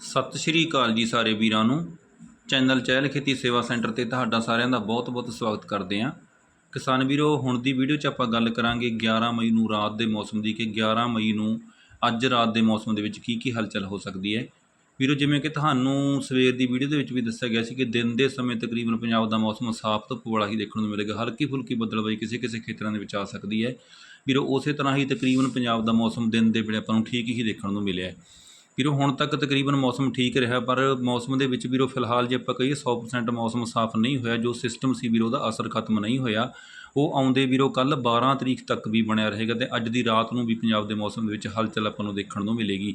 ਸਤਿ ਸ਼੍ਰੀ ਅਕਾਲ ਜੀ ਸਾਰੇ ਵੀਰਾਂ ਨੂੰ। ਚੈਨਲ ਚਹਿਲ ਖੇਤੀ ਸੇਵਾ ਸੈਂਟਰ ਤੇ ਤੁਹਾਡਾ ਸਾਰਿਆਂ ਦਾ ਬਹੁਤ-ਬਹੁਤ ਸਵਾਗਤ ਕਰਦੇ ਹਾਂ। ਕਿਸਾਨ ਵੀਰੋ, ਹੁਣ ਦੀ ਵੀਡੀਓ 'ਚ ਆਪਾਂ ਗੱਲ ਕਰਾਂਗੇ 11 ਮਈ ਨੂੰ ਰਾਤ ਦੇ ਮੌਸਮ ਦੀ ਕਿ 11 ਮਈ ਨੂੰ ਅੱਜ ਰਾਤ ਦੇ ਮੌਸਮ ਦੇ ਵਿੱਚ ਕੀ ਕੀ ਹਲਚਲ ਹੋ ਸਕਦੀ ਹੈ। ਵੀਰੋ, ਜਿਵੇਂ ਕਿ ਤੁਹਾਨੂੰ ਸਵੇਰ ਦੀ ਵੀਡੀਓ ਦੇ ਵਿੱਚ ਵੀ ਦੱਸਿਆ ਗਿਆ ਸੀ ਕਿ ਦਿਨ ਦੇ ਸਮੇਂ ਤਕਰੀਬਨ ਪੰਜਾਬ ਦਾ ਮੌਸਮ ਸਾਫ਼ ਧੁੱਪ ਵਾਲਾ ਹੀ ਦੇਖਣ ਨੂੰ ਮਿਲੇਗਾ। ਹਲਕੀ ਫੁਲਕੀ ਬੱਦਲਬਾਈ ਕਿਸੇ ਕਿਸੇ ਖੇਤਰਾਂ ਦੇ ਵਿੱਚ ਆ ਸਕਦੀ ਹੈ। ਵੀਰੋ, ਉਸੇ ਤਰ੍ਹਾਂ ਹੀ ਤਕਰੀਬਨ ਪੰਜਾਬ ਦਾ ਮੌਸਮ ਦਿਨ ਦੇ ਵੇਲੇ ਆਪਾਂ ਨੂੰ ਠੀਕ ਹੀ ਦੇਖਣ ਨੂੰ ਮਿਲਿਆ ਹੈ। ਵੀਰੋ, ਹੁਣ ਤੱਕ ਤਕਰੀਬਨ ਮੌਸਮ ਠੀਕ ਰਿਹਾ, ਪਰ ਮੌਸਮ ਦੇ ਵਿੱਚ ਵੀਰੋ, ਫਿਲਹਾਲ ਜੇ ਆਪਾਂ ਕਹੀਏ 100% ਮੌਸਮ ਸਾਫ਼ ਨਹੀਂ ਹੋਇਆ, ਜੋ ਸਿਸਟਮ ਸੀ ਵੀਰੋ ਦਾ ਅਸਰ ਖਤਮ ਨਹੀਂ ਹੋਇਆ। ਉਹ ਆਉਂਦੇ ਵੀਰੋ ਕੱਲ 12 ਤਰੀਕ ਤੱਕ ਵੀ ਬਣਿਆ ਰਹੇਗਾ ਤੇ ਅੱਜ ਦੀ ਰਾਤ ਨੂੰ ਵੀ ਪੰਜਾਬ ਦੇ ਮੌਸਮ ਦੇ ਵਿੱਚ ਹਲਚਲ ਆਪਾਂ ਨੂੰ ਦੇਖਣ ਨੂੰ ਮਿਲੇਗੀ।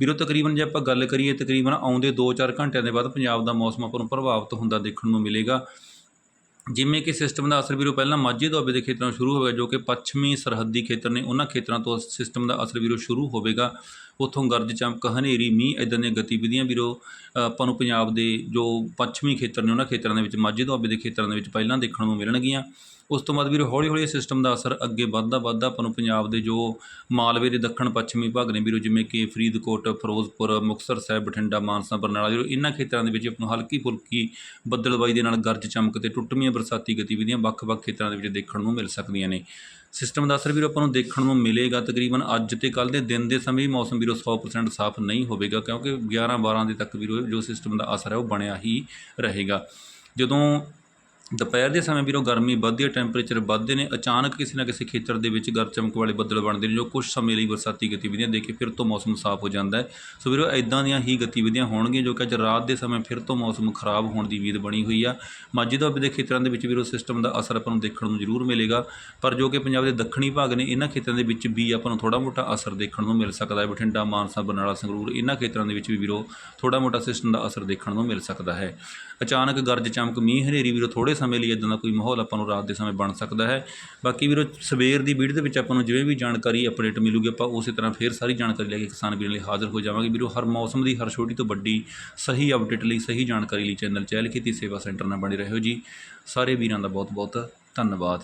ਵੀਰੋ, ਤਕਰੀਬਨ ਜੇ ਆਪਾਂ ਗੱਲ ਕਰੀਏ, ਤਕਰੀਬਨ ਆਉਂਦੇ 2-4 ਘੰਟਿਆਂ ਦੇ ਬਾਅਦ ਪੰਜਾਬ ਦਾ ਮੌਸਮ ਆਪਾਂ ਨੂੰ ਪ੍ਰਭਾਵਿਤ ਹੁੰਦਾ ਦੇਖਣ ਨੂੰ ਮਿਲੇਗਾ। ਜਿਵੇਂ ਕਿ ਸਿਸਟਮ ਦਾ ਅਸਰ ਵੀਰੋ ਪਹਿਲਾਂ ਮਾਝੇ ਦੁਆਬੇ ਦੇ ਖੇਤਰਾਂ ਤੋਂ ਸ਼ੁਰੂ ਹੋਵੇਗਾ, ਜੋ ਕਿ ਪੱਛਮੀ ਸਰਹੱਦੀ ਖੇਤਰ ਨੇ, ਉਹਨਾਂ ਖੇਤਰਾਂ ਤੋਂ ਸਿਸਟਮ ਦਾ ਅਸਰ ਵੀਰੋ ਸ਼ੁਰੂ ਹੋਵੇਗਾ। ਉੱਥੋਂ ਗਰਜ ਚਮਕ, ਹਨੇਰੀ, ਮੀਂਹ ਇਦਾਂ ਦੀਆਂ ਗਤੀਵਿਧੀਆਂ ਵੀਰੋ ਆਪਾਂ ਨੂੰ ਪੰਜਾਬ ਦੇ ਜੋ ਪੱਛਮੀ ਖੇਤਰ ਨੇ, ਉਹਨਾਂ ਖੇਤਰਾਂ ਦੇ ਵਿੱਚ, ਮਾਝੇ ਦੁਆਬੇ ਦੇ ਖੇਤਰਾਂ ਦੇ ਵਿੱਚ ਪਹਿਲਾਂ ਦੇਖਣ ਨੂੰ ਮਿਲਣਗੀਆਂ। ਉਸ ਤੋਂ ਬਾਅਦ ਵੀਰੋ ਹੌਲੀ ਹੌਲੀ ਸਿਸਟਮ ਦਾ ਅਸਰ ਅੱਗੇ ਵੱਧਦਾ ਵੱਧਦਾ ਆਪਾਂ ਨੂੰ ਪੰਜਾਬ ਦੇ ਜੋ ਮਾਲਵੇ ਦੇ ਦੱਖਣ ਪੱਛਮੀ ਭਾਗ ਨੇ ਵੀਰੋ, ਜਿਵੇਂ ਕਿ ਫਰੀਦਕੋਟ, ਫਿਰੋਜ਼ਪੁਰ, ਮੁਕਤਸਰ ਸਾਹਿਬ, ਬਠਿੰਡਾ, ਮਾਨਸਾ, ਬਰਨਾਲਾ, ਵੀਰੋ, ਇਹਨਾਂ ਖੇਤਰਾਂ ਦੇ ਵਿੱਚ ਆਪਾਂ ਨੂੰ ਹਲਕੀ ਫੁਲਕੀ ਬੱਦਲਬਾਈ ਦੇ ਨਾਲ ਗਰਜ ਚਮਕ ਤੇ ਟੁੱਟਵੀਆਂ ਬਰਸਾਤੀ ਗਤੀਵਿਧੀਆਂ ਵੱਖ-ਵੱਖ ਖੇਤਰਾਂ ਦੇ ਵਿੱਚ ਦੇਖਣ ਨੂੰ ਮਿਲ ਸਕਦੀਆਂ ਨੇ। ਸਿਸਟਮ ਦਾ ਅਸਰ ਵੀਰੋ, ਆਪਾਂ ਨੂੰ ਦੇਖਣ ਨੂੰ ਮਿਲੇਗਾ ਤਕਰੀਬਨ ਅੱਜ ਤੇ ਕੱਲ ਦੇ ਦਿਨ ਦੇ ਸਮੇਂ ਵੀ ਮੌਸਮ ਵੀਰੋ 100% ਸਾਫ਼ ਨਹੀਂ ਹੋਵੇਗਾ ਕਿਉਂਕਿ 11 12 ਦੇ ਤੱਕ ਵੀਰੋ ਜੋ ਸਿਸਟਮ ਦਾ ਅਸਰ ਹੈ ਉਹ ਬਣਿਆ ਹੀ ਰਹੇਗਾ। ਜਦੋਂ ਦੁਪਹਿਰ ਦੇ ਸਮੇਂ ਵੀਰੋ ਗਰਮੀ ਵੱਧਦੀ ਹੈ ਟੈਂਪਰੇਚਰ ਵੱਧਦੇ ਨੇ, ਅਚਾਨਕ ਕਿਸੇ ਨਾ ਕਿਸੇ ਖੇਤਰ ਦੇ ਵਿੱਚ ਗਰਜ ਚਮਕ ਵਾਲੇ ਬੱਦਲ ਬਣਦੇ ਨੇ ਜੋ ਕੁਝ ਸਮੇਂ ਲਈ ਬਰਸਾਤੀ ਗਤੀਵਿਧੀਆਂ ਦੇ ਕੇ ਫਿਰ ਤੋਂ ਮੌਸਮ ਸਾਫ਼ ਹੋ ਜਾਂਦਾ ਹੈ। ਸੋ ਵੀਰੋ ਇਦਾਂ ਦੀਆਂ ਹੀ ਗਤੀਵਿਧੀਆਂ ਹੋਣਗੀਆਂ ਜੋ ਕਿ ਅੱਜ ਰਾਤ ਦੇ ਸਮੇਂ ਫਿਰ ਤੋਂ ਮੌਸਮ ਖਰਾਬ ਹੋਣ ਦੀ ਉਮੀਦ ਬਣੀ ਹੋਈ ਆ। ਮਾਝੇ ਦੁਆਬੇ ਦੇ ਖੇਤਰਾਂ ਦੇ ਵਿੱਚ ਵੀਰੋ ਸਿਸਟਮ ਦਾ ਅਸਰ ਆਪਾਂ ਨੂੰ ਦੇਖਣ ਨੂੰ ਜ਼ਰੂਰ ਮਿਲੇਗਾ, ਪਰ ਜੋ ਕਿ ਪੰਜਾਬ ਦੇ ਦੱਖਣੀ ਭਾਗ ਨੇ ਇਹਨਾਂ ਖੇਤਰਾਂ ਦੇ ਵਿੱਚ ਵੀ ਆਪਾਂ ਨੂੰ ਥੋੜਾ ਮੋਟਾ ਅਸਰ ਦੇਖਣ ਨੂੰ ਮਿਲ ਸਕਦਾ ਹੈ। ਬਠਿੰਡਾ, ਮਾਨਸਾ, ਬਰਨਾਲਾ, ਸੰਗਰੂਰ ਇਹਨਾਂ ਖੇਤਰਾਂ ਦੇ ਵਿੱਚ ਵੀ ਵੀਰੋ ਥੋੜਾ ਮੋਟਾ ਸਿਸਟਮ ਦਾ ਅਸਰ ਦੇਖਣ ਨੂੰ ਮਿਲ ਸਕਦਾ ਹੈ। ਅਚਾਨਕ ਗਰਜ, ਚਮਕ, ਮੀਂਹ, ਹਨੇਰੀ ਵੀਰੋ ਥੋੜੇ ਸਮੇਂ ਲਈ ਇਦਾਂ ਦਾ ਕੋਈ ਮਾਹੌਲ ਆਪਾਂ ਨੂੰ ਰਾਤ ਦੇ ਸਮੇਂ ਬਣ ਸਕਦਾ ਹੈ। ਬਾਕੀ ਵੀਰੋ, ਸਵੇਰ ਦੀ ਵੀਡੀਓ ਦੇ ਵਿੱਚ ਆਪਾਂ ਨੂੰ ਜਿਵੇਂ ਵੀ ਜਾਣਕਾਰੀ ਅਪਡੇਟ ਮਿਲੂਗੀ, ਆਪਾਂ ਉਸੇ ਤਰ੍ਹਾਂ ਫੇਰ ਸਾਰੀ ਜਾਣਕਾਰੀ ਲੈ ਕੇ ਕਿਸਾਨ ਵੀਰਾਂ ਲਈ ਹਾਜ਼ਰ ਹੋ ਜਾਵਾਂਗੇ। ਵੀਰੋ, ਹਰ ਮੌਸਮ ਦੀ ਹਰ ਛੋਟੀ ਤੋਂ ਵੱਡੀ ਸਹੀ ਅਪਡੇਟ ਲਈ, ਸਹੀ ਜਾਣਕਾਰੀ ਲਈ ਚੈਨਲ ਚਹਿਲ ਖੇਤੀ ਸੇਵਾ ਸੈਂਟਰ ਨਾਲ ਬਣੇ ਰਹੋ ਜੀ। ਸਾਰੇ ਵੀਰਾਂ ਦਾ ਬਹੁਤ ਬਹੁਤ ਧੰਨਵਾਦ।